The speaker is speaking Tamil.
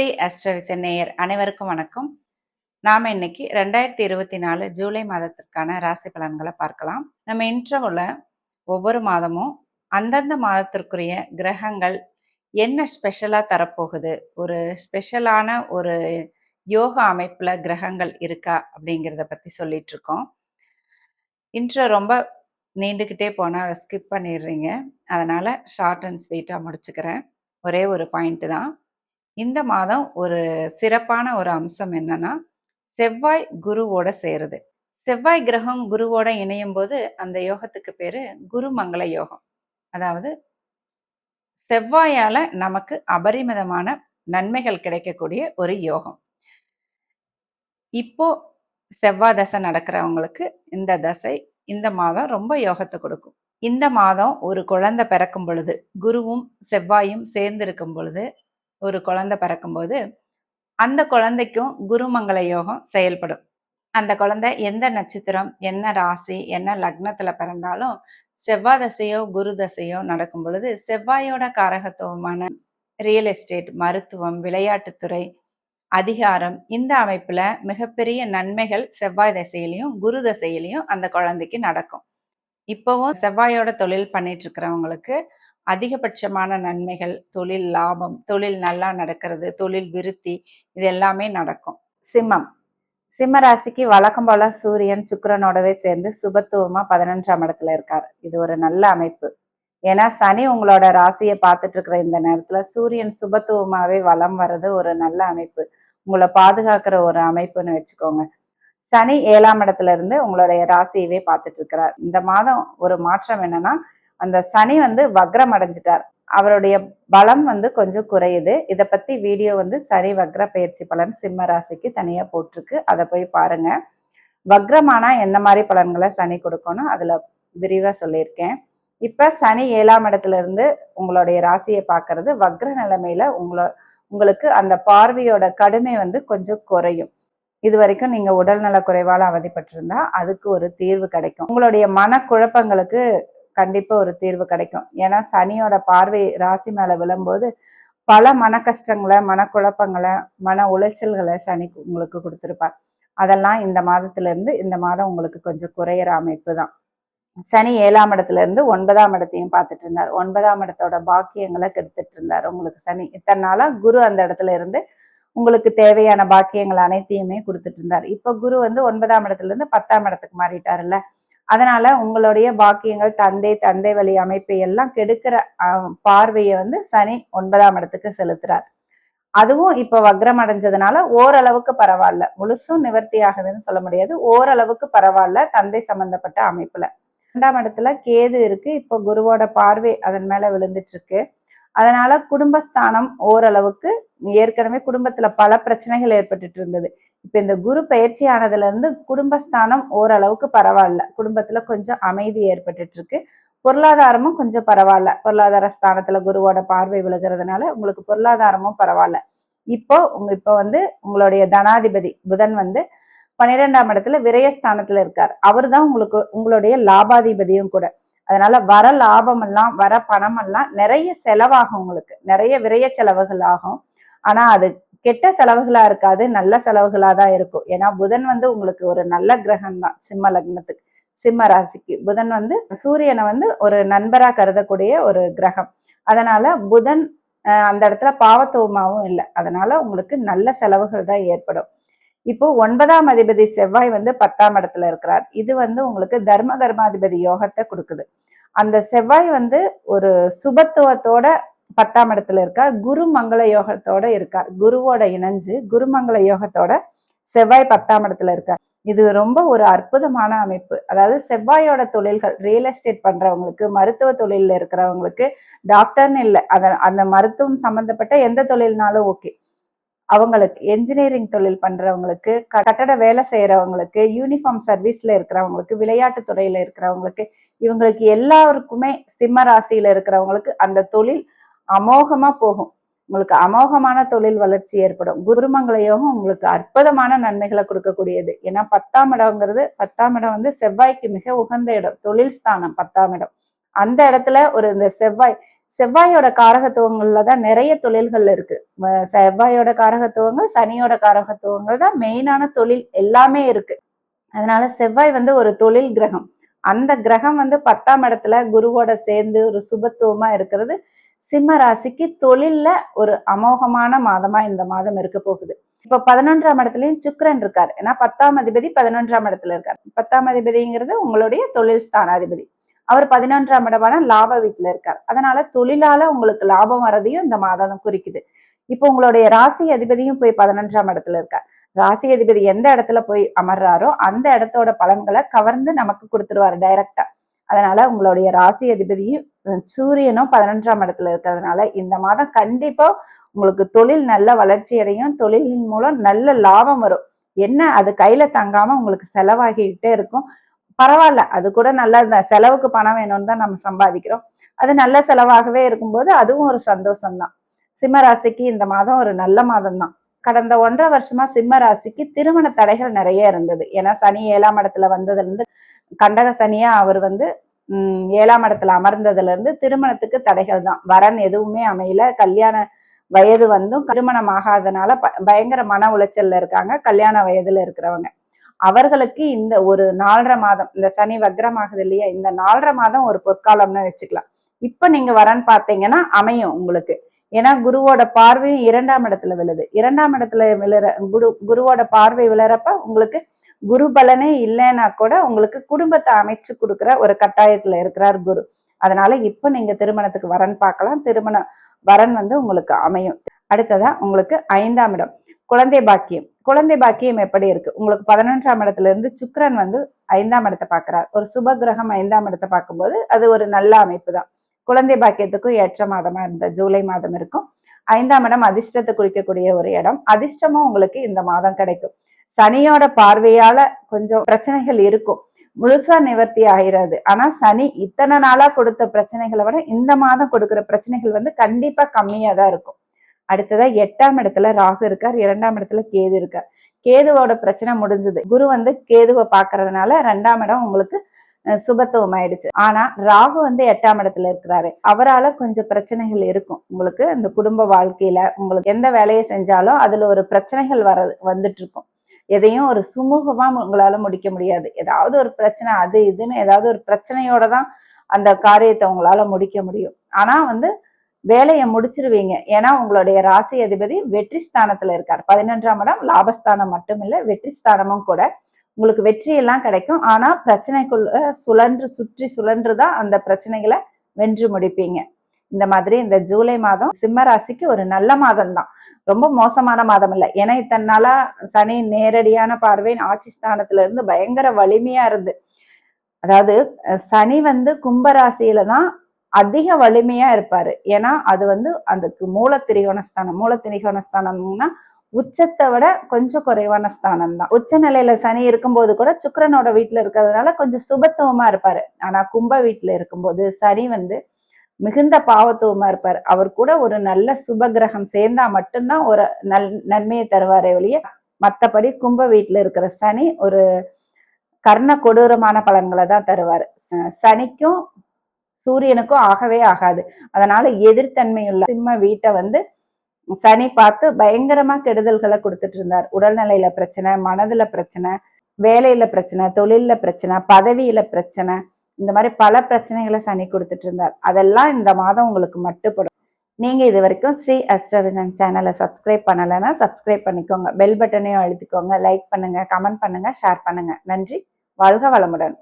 ஸ்ரீ அஸ்ட்ரவிசன் நேயர் அனைவருக்கும் வணக்கம். நாம இன்னைக்கு ரெண்டாயிரத்தி இருபத்தி நாலு ஜூலை மாதத்திற்கான ராசி பலன்களை பார்க்கலாம். நம்ம இன்ட்ரோவில் ஒவ்வொரு மாதமும் அந்தந்த மாதத்திற்குரிய கிரகங்கள் என்ன ஸ்பெஷலாக தரப்போகுது? ஒரு ஸ்பெஷலான ஒரு யோகா அமைப்பில் கிரகங்கள் இருக்கா அப்படிங்கிறத பற்றி சொல்லிட்டு இருக்கோம். இன்ட்ரோ ரொம்ப நீண்டுக்கிட்டே போனால் அதை ஸ்கிப் பண்ணிடுறீங்க. அதனால் ஷார்ட் அண்ட் ஸ்வீட்டாக முடிச்சுக்கிறேன். ஒரே ஒரு பாயிண்ட்டு தான். இந்த மாதம் ஒரு சிறப்பான ஒரு அம்சம் என்னன்னா செவ்வாய் குருவோட சேருது. செவ்வாய் கிரகம் குருவோட இணையும் போது அந்த யோகத்துக்கு பேரு குருமங்கள யோகம். அதாவது செவ்வாயால நமக்கு அபரிமிதமான நன்மைகள் கிடைக்கக்கூடிய ஒரு யோகம். இப்போ செவ்வாய் தசை நடக்கிறவங்களுக்கு இந்த தசை இந்த மாதம் ரொம்ப யோகத்தை கொடுக்கும். இந்த மாதம் ஒரு குழந்தை பிறக்கும் பொழுது குருவும் செவ்வாயும் சேர்ந்து இருக்கும் பொழுது ஒரு குழந்தை பிறக்கும்போது அந்த குழந்தைக்கும் குருமங்கள யோகம் செயல்படும். அந்த குழந்தை எந்த நட்சத்திரம் என்ன ராசி என்ன லக்னத்துல பிறந்தாலும் செவ்வாய் தசையோ குரு தசையோ நடக்கும் பொழுது செவ்வாயோட காரகத்துவமான ரியல் எஸ்டேட் மருத்துவம் விளையாட்டுத்துறை அதிகாரம் இந்த அமைப்புல மிகப்பெரிய நன்மைகள் செவ்வாய் தசையிலையும் குரு தசையிலையும் அந்த குழந்தைக்கு நடக்கும். இப்போவும் செவ்வாயோட தொழில் பண்ணிட்டு இருக்கிறவங்களுக்கு அதிகபட்சமான நன்மைகள் தொழில் லாபம் தொழில் நல்லா நடக்கிறது தொழில் விருத்தி இது எல்லாமே நடக்கும். சிம்மம். சிம்ம ராசிக்கு வழக்கம் போல சூரியன் சுக்கரனோடவே சேர்ந்து சுபத்துவமா பதினொன்றாம் இடத்துல இருக்காரு. இது ஒரு நல்ல அமைப்பு. ஏன்னா சனி உங்களோட ராசியை பார்த்துட்டு இருக்கிற இந்த நேரத்துல சூரியன் சுபத்துவமாவே வளம் வர்றது ஒரு நல்ல அமைப்பு. உங்களை பாதுகாக்கிற ஒரு அமைப்புன்னு வச்சுக்கோங்க. சனி ஏழாம் இடத்துல இருந்து உங்களுடைய ராசியவே பார்த்துட்டு இருக்கிறார். இந்த மாதம் ஒரு மாற்றம் என்னன்னா அந்த சனி வந்து வக்ரம் அடைஞ்சிட்டார் அவருடைய பலம் வந்து கொஞ்சம் குறையுது. இதை பத்தி வீடியோ வந்து சனி வக்ர பயிற்சி பலன் சிம்ம ராசிக்கு தனியா போட்டிருக்கு. அதை போய் பாருங்க. வக்ரமானா என்ன மாதிரி பலன்களை சனி கொடுக்கணும்? அதுல விரிவா சொல்லியிருக்கேன். இப்ப சனி ஏழாம் இடத்துல இருந்து உங்களுடைய ராசியை பார்க்கறது வக்ர நிலைமையில உங்களோ உங்களுக்கு அந்த பார்வையோட கடுமை வந்து கொஞ்சம் குறையும். இது வரைக்கும் நீங்க உடல்நல குறைவால அவதிப்பட்டிருந்தா அதுக்கு ஒரு தீர்வு கிடைக்கும். உங்களுடைய மனக்குழப்பங்களுக்கு கண்டிப்பாக ஒரு தீர்வு கிடைக்கும். ஏன்னா சனியோட பார்வை ராசி மேலே விழும்போது பல மன கஷ்டங்களை மனக்குழப்பங்களை மன உளைச்சல்களை சனி உங்களுக்கு கொடுத்துருப்பார். அதெல்லாம் இந்த மாதத்துலேருந்து இந்த மாதம் உங்களுக்கு கொஞ்சம் குறையிற அமைப்பு தான். சனி ஏழாம் இடத்துல இருந்து ஒன்பதாம் இடத்தையும் பார்த்துட்டு இருந்தார். ஒன்பதாம் இடத்தோட பாக்கியங்களை கெடுத்துட்டு இருந்தார் உங்களுக்கு சனி. இத்தனை நாளா குரு அந்த இடத்துல இருந்து உங்களுக்கு தேவையான பாக்கியங்கள் அனைத்தையுமே கொடுத்துட்டு இருந்தார். இப்போ குரு வந்து ஒன்பதாம் இடத்துல இருந்து பத்தாம் இடத்துக்கு மாறிட்டாருல்ல. அதனால உங்களுடைய பாக்கியங்கள் தந்தை தந்தை வழி அமைப்பை எல்லாம் கெடுக்கிற பார்வையை வந்து சனி ஒன்பதாம் இடத்துக்கு செலுத்துறார். அதுவும் இப்ப வக்ரம் அடைஞ்சதுனால ஓரளவுக்கு பரவாயில்ல. முழுசும் நிவர்த்தி ஆகுதுன்னு சொல்ல முடியாது. ஓரளவுக்கு பரவாயில்ல தந்தை சம்பந்தப்பட்ட அமைப்புல. இரண்டாம் இடத்துல கேது இருக்கு. இப்போ குருவோட பார்வை அதன் மேல விழுந்துட்டு இருக்கு. அதனால குடும்பஸ்தானம் ஓரளவுக்கு ஏற்கனவே குடும்பத்துல பல பிரச்சனைகள் ஏற்பட்டுட்டு இருந்தது இப்ப இந்த குரு பயிற்சி ஆனதுல இருந்து குடும்பஸ்தானம் ஓரளவுக்கு பரவாயில்ல. குடும்பத்துல கொஞ்சம் அமைதி ஏற்பட்டுட்டு இருக்கு பொருளாதாரமும் கொஞ்சம் பரவாயில்ல. பொருளாதார ஸ்தானத்துல குருவோட பார்வை விழுகிறதுனால உங்களுக்கு பொருளாதாரமும் பரவாயில்ல. இப்போ உங்க இப்போ வந்து உங்களுடைய தனாதிபதி புதன் வந்து பன்னிரெண்டாம் இடத்துல விரயஸ்தானத்துல இருக்கார். அவர் தான் உங்களுக்கு உங்களுடைய லாபாதிபதியும் கூட. அதனால வர லாபம் எல்லாம் வர பணம் எல்லாம் நிறைய செலவாகும் உங்களுக்கு. நிறைய விரய செலவுகள் ஆகும். ஆனா அது கெட்ட செலவுகளா இருக்காது நல்ல செலவுகளா தான் இருக்கும். ஏன்னா புதன் வந்து உங்களுக்கு ஒரு நல்ல கிரகம் தான் சிம்ம லக்னத்துக்கு சிம்ம ராசிக்கு. புதன் வந்து சூரியனை வந்து ஒரு நண்பரா கருதக்கூடிய ஒரு கிரகம். அதனால புதன் அந்த இடத்துல பாவத்துவமாவும் இல்லை. அதனால உங்களுக்கு நல்ல செலவுகள் தான் ஏற்படும். இப்போ ஒன்பதாம் அதிபதி செவ்வாய் வந்து பத்தாம் இடத்துல இருக்கிறார். இது வந்து உங்களுக்கு தர்ம கர்மாதிபதி யோகத்தை கொடுக்குது. அந்த செவ்வாய் வந்து ஒரு சுபத்துவத்தோட பத்தாம் இடத்துல இருக்கா. குரு மங்கள யோகத்தோட இருக்கா. குருவோட இணைஞ்சு குருமங்கள யோகத்தோட செவ்வாய் பத்தாம் இடத்துல இருக்கா. இது ரொம்ப ஒரு அற்புதமான அமைப்பு. அதாவது செவ்வாயோட தொழில்கள் ரியல் எஸ்டேட் பண்றவங்களுக்கு மருத்துவ தொழில இருக்கிறவங்களுக்கு டாக்டர்னு இல்லை. அத அந்த மருத்துவம் சம்பந்தப்பட்ட எந்த தொழில்னாலும் ஓகே அவங்களுக்கு என்ஜினியரிங் தொழில் பண்றவங்களுக்கு கட்டட வேலை செய்யறவங்களுக்கு யூனிஃபார்ம் சர்வீஸ்ல இருக்கிறவங்களுக்கு விளையாட்டு துறையில இருக்கிறவங்களுக்கு இவங்களுக்கு எல்லாருக்குமே சிம்ம ராசியில இருக்கிறவங்களுக்கு அந்த தொழில் அமோகமா போகும். உங்களுக்கு அமோகமான தொழில் வளர்ச்சி ஏற்படும். குருமங்கள யோகம் உங்களுக்கு அற்புதமான நன்மைகளை கொடுக்கக்கூடியது. ஏன்னா பத்தாம் இடம்ங்கிறது பத்தாம் இடம் வந்து செவ்வாய்க்கு மிக உகந்த இடம். தொழில் ஸ்தானம் பத்தாம் இடம். அந்த இடத்துல ஒரு இந்த செவ்வாய் செவ்வாயோட காரகத்துவங்கள்ல தான் நிறைய தொழில்கள் இருக்கு. செவ்வாயோட காரகத்துவங்கள் சனியோட காரகத்துவங்கள் தான் மெயினான தொழில் எல்லாமே இருக்கு. அதனால செவ்வாய் வந்து ஒரு தொழில் கிரகம். அந்த கிரகம் வந்து பத்தாம் இடத்துல குருவோட சேர்ந்து ஒரு சுபத்துவமா இருக்கிறது. சிம்ம ராசிக்கு தொழில்ல ஒரு அமோகமான மாதமா இந்த மாதம் இருக்க போகுது. இப்ப பதினொன்றாம் இடத்துலயும் சுக்கரன் இருக்காரு. ஏன்னா பத்தாம் அதிபதி பதினொன்றாம் இடத்துல இருக்காரு. பத்தாம் அதிபதிங்கிறது உங்களுடைய தொழில் ஸ்தானாதிபதி. அவர் பதினொன்றாம் இடமான லாப வீட்டுல இருக்கார். அதனால தொழிலால உங்களுக்கு லாபம் வரதையும் இந்த மாதம் குறிக்குது. இப்போ உங்களுடைய ராசி அதிபதியும் போய் பதினொன்றாம் இடத்துல இருக்கார். ராசி அதிபதி எந்த இடத்துல போய் அமர்றாரோ அந்த இடத்தோட பலன்களை கவர்ந்து நமக்கு கொடுத்துருவாரு டைரக்டா அதனால உங்களுடைய ராசி அதிபதியும் சூரியனும் பதினொன்றாம் இடத்துல இருக்கிறதுனால இந்த மாதம் கண்டிப்பா உங்களுக்கு தொழில் நல்ல வளர்ச்சி அடையும். தொழிலின் மூலம் நல்ல லாபம் வரும். என்ன? அது கையில தங்காம உங்களுக்கு செலவாகிக்கிட்டே இருக்கும். பரவாயில்ல. அது கூட நல்லா இருந்தா செலவுக்கு பணம் வேணும்னு தான் நம்ம சம்பாதிக்கிறோம். அது நல்ல செலவாகவே இருக்கும்போது அதுவும் ஒரு சந்தோஷம்தான். சிம்ம ராசிக்கு இந்த மாதம் ஒரு நல்ல மாதம் தான் கடந்த ஒன்றரை வருஷமா சிம்ம ராசிக்கு திருமண தடைகள் நிறைய இருந்தது. ஏன்னா சனி ஏழாம் இடத்துல வந்ததுல இருந்து கண்டக சனியா அவர் வந்து ஏழாம் இடத்துல அமர்ந்ததுல இருந்து திருமணத்துக்கு தடைகள் தான். வரன் எதுவுமே அமையல. கல்யாண வயது வந்தும் திருமணம் ஆகாதனால ப- பயங்கர மன உளைச்சல்ல இருக்காங்க. கல்யாண வயதுல இருக்கிறவங்க. அவர்களுக்கு இந்த ஒரு நாலரை மாதம் இந்த சனி வக்ரமாகுது இல்லையா? இந்த நாலரை மாதம் ஒரு பொற்காலம்னு வச்சுக்கலாம். இப்ப நீங்க வரன் பார்த்தீங்கன்னா அமையும் உங்களுக்கு. ஏன்னா குருவோட பார்வையும் இரண்டாம் இடத்துல விழுது. இரண்டாம் இடத்துல விழுற குரு குருவோட பார்வை விழுறப்ப உங்களுக்கு குரு பலனே இல்லைன்னா கூட உங்களுக்கு குடும்பத்தை அமைச்சு கொடுக்குற ஒரு கட்டாயத்துல இருக்கிறார் குரு. அதனால இப்ப நீங்க திருமணத்துக்கு வரன் பார்க்கலாம். திருமண வரன் வந்து உங்களுக்கு அமையும். அடுத்ததா உங்களுக்கு ஐந்தாம் இடம் குழந்தை பாக்கியம். குழந்தை பாக்கியம் எப்படி இருக்கு? உங்களுக்கு பதினொன்றாம் இடத்துல இருந்து சுக்கரன் வந்து ஐந்தாம் இடத்தை பார்க்கிறார். ஒரு சுப கிரகம் ஐந்தாம் இடத்தை பார்க்கும்போது அது ஒரு நல்ல அமைப்பு தான். குழந்தை பாக்கியத்துக்கும் ஏற்ற மாதமா இந்த ஜூலை மாதம் இருக்கும். ஐந்தாம் இடம் அதிர்ஷ்டத்தை குறிக்கக்கூடிய ஒரு இடம். அதிர்ஷ்டமும் உங்களுக்கு இந்த மாதம் கிடைக்கும். சனியோட பார்வையால கொஞ்சம் பிரச்சனைகள் இருக்கும். முழுசா நிவர்த்தி ஆகிறது. ஆனா சனி இத்தனை நாளா கொடுத்த பிரச்சனைகளை விட இந்த மாதம் கொடுக்கிற பிரச்சனைகள் வந்து கண்டிப்பா கம்மியா தான் இருக்கும். அடுத்ததா எட்டாம் இடத்துல ராகு இருக்கார். இரண்டாம் இடத்துல கேது இருக்கார். கேதுவோட பிரச்சனை முடிஞ்சது. குரு வந்து கேதுவை பாக்குறதுனால ரெண்டாம் இடம் உங்களுக்கு சுபத்துவம் ஆயிடுச்சு ஆனா ராகு வந்து எட்டாம் இடத்துல இருக்கிறாரு. அவரால கொஞ்சம் பிரச்சனைகள் இருக்கும். உங்களுக்கு இந்த குடும்ப வாழ்க்கையில உங்களுக்கு எந்த வேலையை செஞ்சாலும் அதுல ஒரு பிரச்சனைகள் வர வந்துட்டு இருக்கும் எதையும் ஒரு சுமூகமா உங்களால முடிக்க முடியாது. ஏதாவது ஒரு பிரச்சனை அது இதுன்னு ஏதாவது ஒரு பிரச்சனையோட தான் அந்த காரியத்தை உங்களால முடிக்க முடியும். ஆனா வந்து வேலையை முடிச்சிருவீங்க. ஏன்னா உங்களுடைய ராசி அதிபதி வெற்றி ஸ்தானத்துல இருக்கார். பதினொன்றாம் இடம் லாபஸ்தானம் மட்டும் இல்ல வெற்றி ஸ்தானமும் கூட உங்களுக்கு வெற்றியெல்லாம் கிடைக்கும். ஆனால் பிரச்சனைக்குள்ள சுழன்று சுற்றி சுழன்று தான் அந்த பிரச்சனைகளை வென்று முடிப்பீங்க. இந்த மாதிரி இந்த ஜூலை மாதம் சிம்ம ராசிக்கு ஒரு நல்ல மாதம் தான் ரொம்ப மோசமான மாதம் இல்லை. ஏன்னா இத்தனை நாளா சனி நேரடியான பார்வை ஆட்சி ஸ்தானத்துல இருந்து பயங்கர வலிமையா இருந்து. அதாவது சனி வந்து கும்ப ராசியில தான் அதிக வலிமையா இருப்பாரு. ஏன்னா அது வந்து அதுக்கு மூல திரிகோணஸ்தானம் மூல திரிகோணஸ்தானம்னா உச்சத்தை விட கொஞ்சம் குறைவான ஸ்தானம் தான் உச்ச நிலையில சனி இருக்கும்போது கூட சுக்கிரனோட வீட்டுல இருக்கிறதுனால கொஞ்சம் சுபத்துவமா இருப்பாரு. ஆனா கும்ப வீட்டுல இருக்கும்போது சனி வந்து மிகுந்த பாவத்துவமா இருப்பார். அவர் கூட ஒரு நல்ல சுப கிரகம் சேர்ந்தா மட்டும்தான் ஒரு நல் நன்மையை தருவாரே ஒழிய மற்றபடி கும்ப வீட்டுல இருக்கிற சனி ஒரு கர்ண கொடூரமான பலன்களை தான் தருவார். சனிக்கும் சூரியனுக்கும் ஆகவே ஆகாது. அதனால எதிர்த்தன்மையுள்ள சிம்ம வீட்டை வந்து சனி பார்த்து பயங்கரமா கெடுதல்களை கொடுத்துட்டு இருந்தார். உடல்நிலையில பிரச்சனை மனதுல பிரச்சனை வேலையில பிரச்சனை தொழில்ல பிரச்சனை பதவியில பிரச்சனை இந்த மாதிரி பல பிரச்சனைகளை சனி கொடுத்துட்டு இருந்தார். அதெல்லாம் இந்த மாதம் உங்களுக்கு மட்டுப்படும். நீங்க இது வரைக்கும் ஸ்ரீ அஸ்ட்ரவிசன் சேனலை சப்ஸ்கிரைப் பண்ணலைன்னா சப்ஸ்கிரைப் பண்ணிக்கோங்க. பெல் பட்டனையும் அழுத்திக்கோங்க. லைக் பண்ணுங்க கமெண்ட் பண்ணுங்க ஷேர் பண்ணுங்க. நன்றி. வாழ்க வளமுடன்.